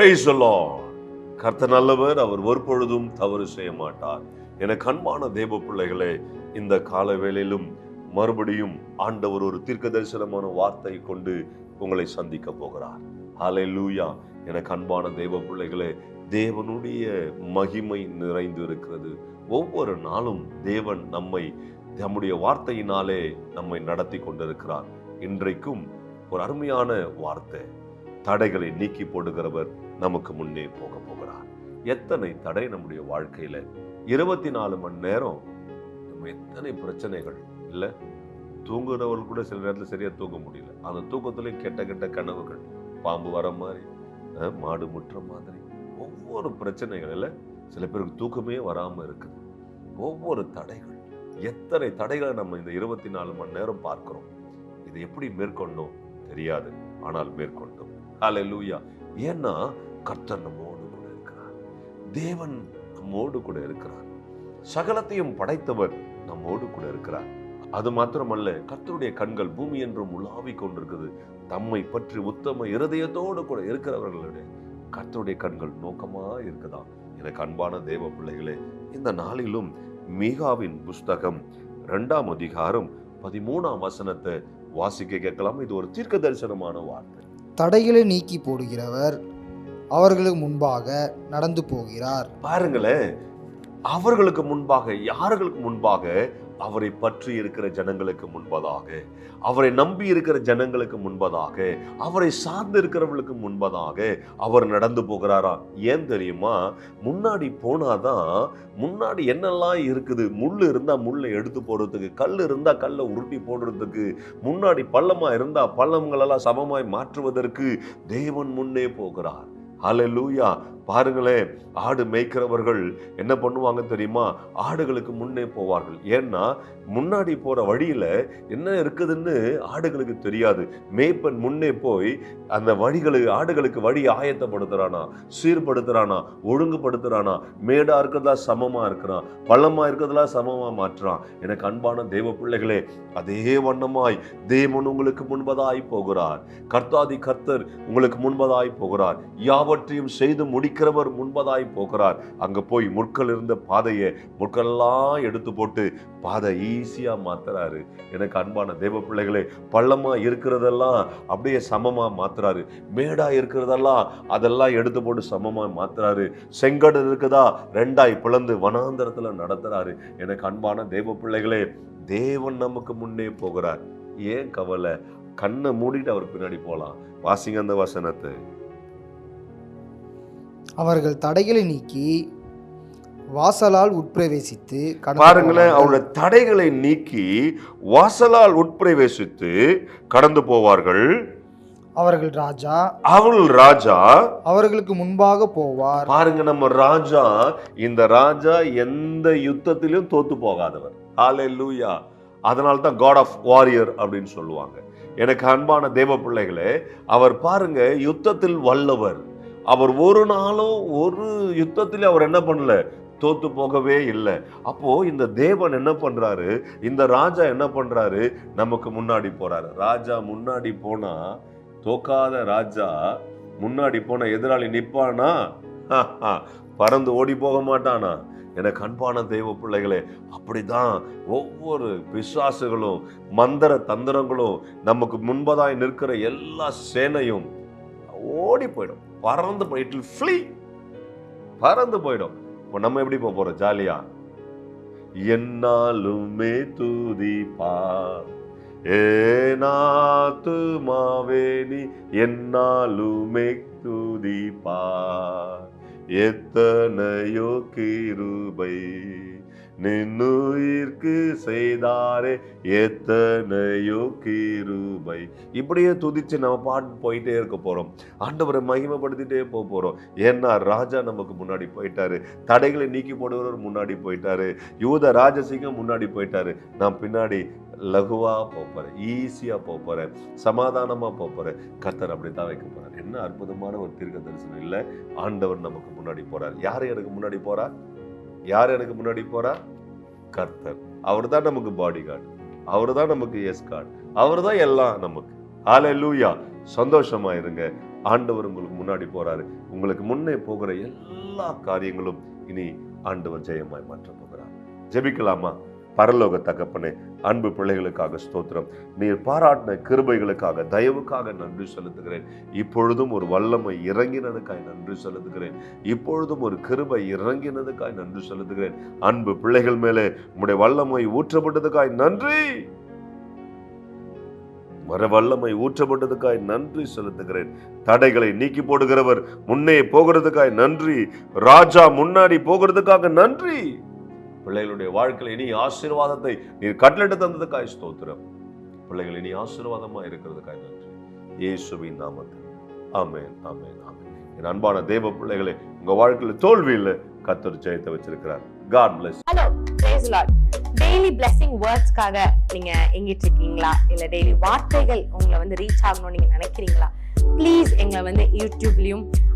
Price கர்த்த நல்லவர் அவர் ஒருபொழுதும் தவறு செய்ய மாட்டார். என கண்பான தேவ பிள்ளைகளே இந்த கால வேளையிலும் மறுபடியும் ஆண்டவர் ஒரு தீர்க்க தரிசனமான வார்த்தை கொண்டு உங்களை சந்திக்க போகிறார். ஹலே லூயா என கண்பான தேவ பிள்ளைகளே தேவனுடைய மகிமை நிறைந்து இருக்கிறது ஒவ்வொரு நாளும் தேவன் நம்மை நம்முடைய வார்த்தையினாலே நம்மை நடத்தி கொண்டிருக்கிறார். இன்றைக்கும் ஒரு அருமையான வார்த்தை. தடைகளை நீக்கி போடுகிறவர் நமக்கு முன்னே போக போகிறார். எத்தனை தடை நம்முடைய வாழ்க்கையில? இருபத்தி நாலு மணி நேரம் நம்ம எத்தனை பிரச்சனைகள்? இல்லை தூங்குறவர்கள் கூட சில நேரத்தில் சரியாக தூங்க முடியல. அந்த தூக்கத்திலே கெட்ட கெட்ட கனவுகள். பாம்பு வர மாதிரி மாடு முற்ற மாதிரி ஒவ்வொரு பிரச்சனைகளில் சில பேருக்கு தூக்கமே வராமல் இருக்குது. ஒவ்வொரு தடைகள். எத்தனை தடைகளை நம்ம இந்த இருபத்தி நாலு மணி நேரம் பார்க்கிறோம்? இதை எப்படி மேற்கொண்டோம்? தெரியாது. ஆனால் மேற்கொண்டோம். ஹalleluya. ஏன்னா கர்த்தர் நம்மோடு கூட இருக்கிறார். தேவன் நம்மோடு கூட இருக்கிறார். சகலத்தையும் படைத்தவர் நம்மோடு கூட இருக்கிறார். அது மாத்திரமல்ல கர்த்தருடைய கண்கள் பூமி என்றும் உலாவிக் கொண்டிருக்குது. தம்மை பற்றி உத்தம இருதயத்தோடு கூட இருக்கிறவர்களுடைய கர்த்தருடைய கண்கள் நோக்கமா இருக்குதா? எனக்கு அன்பான தேவ பிள்ளைகளே இந்த நாளிலும் மீகாவின் புஸ்தகம் ரெண்டாம் அதிகாரம் பதிமூணாம் வசனத்தை வாசிக்க கேட்கலாம். இது ஒரு தீர்க்க தரிசனமான வார்த்தை. தடைகளை நீக்கி போடுகிறவர் அவர்களுக்கு முன்பாக நடந்து போகிறார். பாருங்களேன் அவர்களுக்கு முன்பாக யார்களுக்கு முன்பாக அவரை பற்றி இருக்கிற ஜனங்களுக்கு முன்பதாக அவரை நம்பி இருக்கிற ஜனங்களுக்கு முன்பதாக அவரை சார்ந்து இருக்கிறவர்களுக்கு முன்பதாக அவர் நடந்து போகிறாரா? ஏன் தெரியுமா? முன்னாடி போனாதான் முன்னாடி என்னெல்லாம் இருக்குது? முள் இருந்தால் முள்ளை எடுத்து போடுறதுக்கு கல் இருந்தால் கல்லை உருட்டி போடுறதுக்கு முன்னாடி பள்ளமாக இருந்தால் பள்ளங்களெல்லாம் சமமாய் மாற்றுவதற்கு தேவன் முன்னே போகிறார். Hallelujah. பாருங்களேன் ஆடு மேய்க்கிறவர்கள் என்ன பண்ணுவாங்க தெரியுமா? ஆடுகளுக்கு முன்னே போவார்கள். ஏன்னா முன்னாடி போற வழியில என்ன இருக்குதுன்னு ஆடுகளுக்கு தெரியாது. மேய்ப்பன் முன்னே போய் அந்த வழிகளுக்கு ஆடுகளுக்கு வழி ஆயத்தப்படுத்துறானா சீர்படுத்துறானா ஒழுங்குபடுத்துறானா மேடா இருக்கிறதா சமமா இருக்கிறான் பள்ளமா இருக்கிறதா சமமா மாற்றுறான். எனக்கு அன்பான தேவ பிள்ளைகளே அதே வண்ணமாய் தேவன் உங்களுக்கு முன்பதாய் போகிறார். கர்த்தாதி கர்த்தர் உங்களுக்கு முன்பதாய் போகிறார். யாவற்றையும் செய்து முடிக்க முடிக்கிறவர் முன்பதாய் போகிறார். அங்கே போய் முற்கள் இருந்த பாதையை முற்கள்லாம் எடுத்து போட்டு பாதை ஈஸியாக மாத்துறாரு. எனக்கு அன்பான தேவ பிள்ளைகளே பள்ளமாக இருக்கிறதெல்லாம் அப்படியே சமமாக மாத்துறாரு. மேடாக இருக்கிறதெல்லாம் அதெல்லாம் எடுத்து போட்டு சமமாக மாத்துறாரு. செங்கடல் இருக்குதா? ரெண்டாய் பிளந்து வனாந்தரத்தில் நடத்துறாரு. எனக்கு அன்பான தேவ பிள்ளைகளே தேவன் நமக்கு முன்னே போகிறார். ஏன் கவலை? கண்ணை மூடிட்டு அவர் பின்னாடி போகலாம் வாசிங்க அந்த வசனத்தை. அவர்கள் தடைகளை நீக்கி வாசலால் உட்பிரவேசித்து பாருங்களேன். அவருடைய தடைகளை நீக்கி வாசலால் உட்பிரவேசித்து கடந்து போவார்கள். அவர்கள் ராஜா. அவள் ராஜா. அவர்களுக்கு முன்பாக போவார். பாருங்க நம்ம ராஜா இந்த ராஜா எந்த யுத்தத்திலும் தோத்து போகாதவர். ஹalleluya. அதனால தான் காட் ஆஃப் வாரியர் அப்படின்னு சொல்லுவாங்க. எனக்கு அன்பான தேவ பிள்ளைகளே அவர் பாருங்க யுத்தத்தில் வல்லவர். அவர் ஒரு நாளும் ஒரு யுத்தத்திலே அவர் என்ன பண்ணல? தோத்து போகவே இல்லை. அப்போ இந்த தேவன் என்ன பண்றாரு? இந்த ராஜா என்ன பண்றாரு? நமக்கு முன்னாடி போறாரு. ராஜா முன்னாடி போனா தோக்காத ராஜா முன்னாடி போன எதிராளி நிற்பானா பறந்து ஓடி போக மாட்டானா? எனக்கு அன்பான தெய்வ பிள்ளைகளே அப்படிதான் ஒவ்வொரு பிசாசுகளும் மந்திர தந்திரங்களும் நமக்கு முன்பதாய் நிற்கிற எல்லா சேனையும் ஓடி போயிடும் பறந்து போயிட்டு ஃப்ளீ பறந்து போயிடும். இப்போ நம்ம எப்படி போக போறோம்? ஜாலியா? என்னாலுமே துதிப்பா. ஏனாத்துமாவே நீ என்னாலுமே துதிப்பா. எத்தனையோ கிருபை நின்னுயிர்க்கு செய்தாரே. எத்தனையோ கிருபை. இப்படியே துதிச்சு நம்ம பாட்டு போயிட்டே இருக்க போறோம். ஆண்டவரை மகிமைப்படுத்திட்டே போக போகிறோம் ஏன்னா ராஜா நமக்கு முன்னாடி போயிட்டாரு. தடைகளை நீக்கி போடுகிறவர் முன்னாடி போயிட்டாரு. யூத ராஜசிங்கம் முன்னாடி போயிட்டாரு. நான் பின்னாடி லகுவா போறேன் ஈஸியா சமாதானமாக போக போகிறேன் கர்த்தர் அப்படி தான் வைக்க போகிறார் என்ன அற்புதமான ஒரு தீர்க்க தரிசனம் இல்லை ஆண்டவர் நமக்கு முன்னாடி போகிறார் யார் எனக்கு முன்னாடி போகிறா யார் எனக்கு முன்னாடி போகிறா கர்த்தர். அவர் தான் நமக்கு பாடி கார்டு அவர் தான் நமக்கு எஸ் கார்டு அவர் தான் எல்லாம் நமக்கு. ஹalleluya சந்தோஷமா இருங்க. ஆண்டவர் உங்களுக்கு முன்னாடி போறாரு. உங்களுக்கு முன்னே போகிற எல்லா காரியங்களும் இனி ஆண்டவர் ஜெயமாய் மாற்ற போகிறார். ஜெபிக்கலாமா? பரலோக தகப்பனே அன்பு பிள்ளைகளுக்காக ஸ்தோத்திரம். நீர் பாராட்டின கிருபைகளுக்காக தயவுக்காக நன்றி செலுத்துகிறேன். இப்பொழுதும் ஒரு வல்லமை இறங்கினதுக்காய் நன்றி செலுத்துகிறேன். இப்பொழுதும் ஒரு கிருபை இறங்கினதுக்காய் நன்றி செலுத்துகிறேன். அன்பு பிள்ளைகள் மேலே உம்முடைய வல்லமை ஊற்றப்பட்டதுக்காய் நன்றி. வர வல்லமை ஊற்றப்பட்டதுக்காய் நன்றி செலுத்துகிறேன். தடைகளை நீக்கி போடுகிறவர் முன்னே போகிறதுக்காய் நன்றி. ராஜா முன்னாடி போகிறதுக்காக நன்றி. பிள்ளைகளுடைய வாழ்க்கையில் இனி ஆசீர்வாதத்தை நீர் கட்டளிட்டு தந்ததுக்காய் ஸ்தோத்திரம். பிள்ளைகள் இனி ஆசீர்வாதமா இருக்கிறதுக்காய் நன்றி. இயேசுவின் நாமத்தில். ஆமேன் ஆமேன் ஆமேன். என் அன்பான தேவ பிள்ளைகளே உங்க வாழ்க்கையில் தோல்வி இல்லை கத்தர் ஜெயத்தை வச்சிருக்கிறார். God bless hello praise Lord daily blessing வேர்ட்ஸ்க்காக நீங்க எங்கிட்டு இருக்கீங்களா? இல்ல டெய்லி வார்த்தைகள் உங்களை வந்து ரீச் ஆகணும்னு நீங்க நினைக்கிறீங்களா? ப்ளீஸ் எங்களை வந்து யூடியூப்லயும்